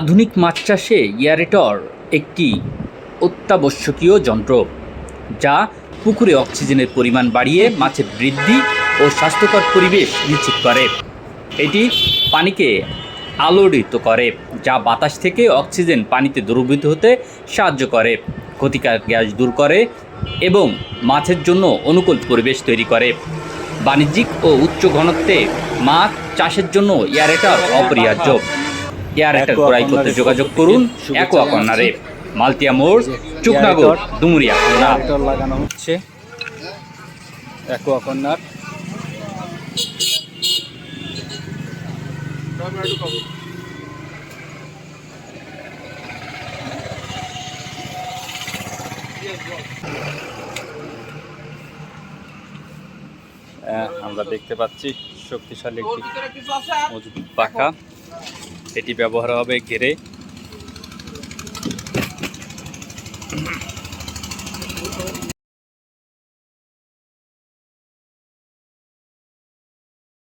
আধুনিক মাছ চাষে ইয়ারেটর একটি অত্যাবশ্যকীয় যন্ত্র, যা পুকুরে অক্সিজেনের পরিমাণ বাড়িয়ে মাছের বৃদ্ধি ও স্বাস্থ্যকর পরিবেশ নিশ্চিত করে। এটি পানিকে আলোড়িত করে, যা বাতাস থেকে অক্সিজেন পানিতে দ্রবীভূত হতে সাহায্য করে, ক্ষতিকারক গ্যাস দূর করে এবং মাছের জন্য অনুকূল পরিবেশ তৈরি করে। বাণিজ্যিক ও উচ্চ ঘনত্বে মাছ চাষের জন্য এয়ারেটার অপরিহার্য। এয়ারেটার ক্রয় করতে যোগাযোগ করুন অ্যাকোয়া কর্নারে মালতিয়া মোড় চুকনাগর ডুমুরিয়া। জেনারেটর লাগানো হচ্ছে। অ্যাকোয়া কর্নার আমরা দেখতে পাচ্ছি শক্তিশালী একটি মজবুত পাখা। এটি ব্যবহার হবে ঘেরে।